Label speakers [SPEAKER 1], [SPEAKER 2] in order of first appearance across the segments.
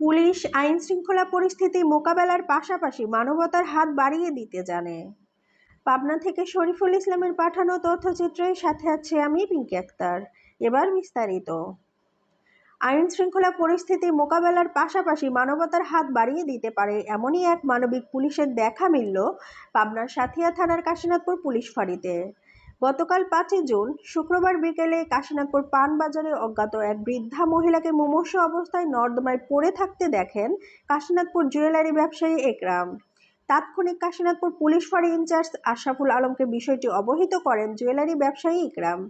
[SPEAKER 1] Police আইন শৃঙ্খলা পরিস্থিতি মোকাবেলার পাশাপাশি মানবতার হাত বাড়িয়ে দিতে জানে। পাবনা থেকে শরীফুল ইসলামের পাঠানো তথ্যচিত্রের সাথে আছে আমি পিঙ্কি আক্তার। এবার বিস্তারিত। আইন শৃঙ্খলা পরিস্থিতি মোকাবেলার পাশাপাশি মানবতার হাত বাড়িয়ে দিতে পারে এমনই এক মানবিক পুলিশের দেখা মিলল পাবনার সাথিয়া থানার কাশীনাথপুর পুলিশ ফাঁড়িতে। গতকাল পাঁচই জুন শুক্রবার বিকেলে কাশীনাথপুর পান বাজারে অজ্ঞাত এক বৃদ্ধা মহিলাকে মুমূর্ষ অবস্থায় নর্দমায় পড়ে থাকতে দেখেন কাশীনাথপুর জুয়েলারি ব্যবসায়ী একরাম। তাৎক্ষণিক কাশীনাথপুর পুলিশ ফাঁড়ি ইনচার্জ আশরাফুল আলমকে বিষয়টি অবহিত করেন জুয়েলারি ব্যবসায়ী ইকরাম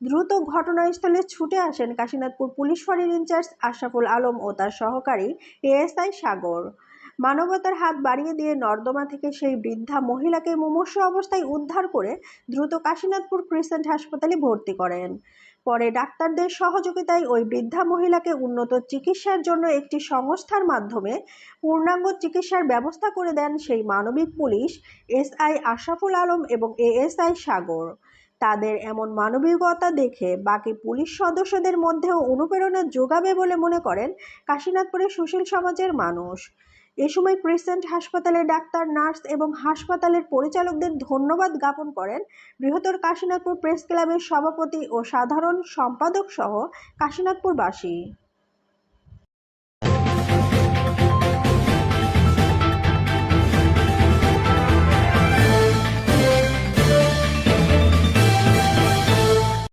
[SPEAKER 1] দ্রুত ঘটনাস্থলে ছুটে আসেন কাশীনাথপুর পুলিশ ফাঁড়ির ইনচার্জ আশরাফুল আলম ও তার সহকারী এএসআই সাগর। মানবতার হাত বাড়িয়ে দিয়ে নর্দমা থেকে সেই বৃদ্ধা মহিলাকে মুমূর্ষ অবস্থায় উদ্ধার করে দ্রুত কাশীনাথপুর ক্রিসেন্ট হাসপাতালে ভর্তি করেন। পরে ডাক্তারদের সহযোগিতায় ওই বৃদ্ধা মহিলাকে উন্নত চিকিৎসার জন্য একটি সংস্থার মাধ্যমে পূর্ণাঙ্গ চিকিৎসার ব্যবস্থা করে দেন সেই মানবিক পুলিশ এসআই আশরাফুল আলম এবং এএসআই সাগর। তাদের এমন মানবিকতা দেখে বাকি পুলিশ সদস্যদের মধ্যেও অনুপ্রেরণা যোগাবে বলে মনে করেন কাশীনাথপুরের সুশীল সমাজের মানুষ। এ সময় ক্রিসেন্ট হাসপাতালের ডাক্তার, নার্স এবং হাসপাতালের পরিচালকদের ধন্যবাদ জ্ঞাপন করেন বৃহত্তর কাশীনাথপুর প্রেস ক্লাবের সভাপতি ও সাধারণ সম্পাদক সহ কাশীনাথপুরবাসী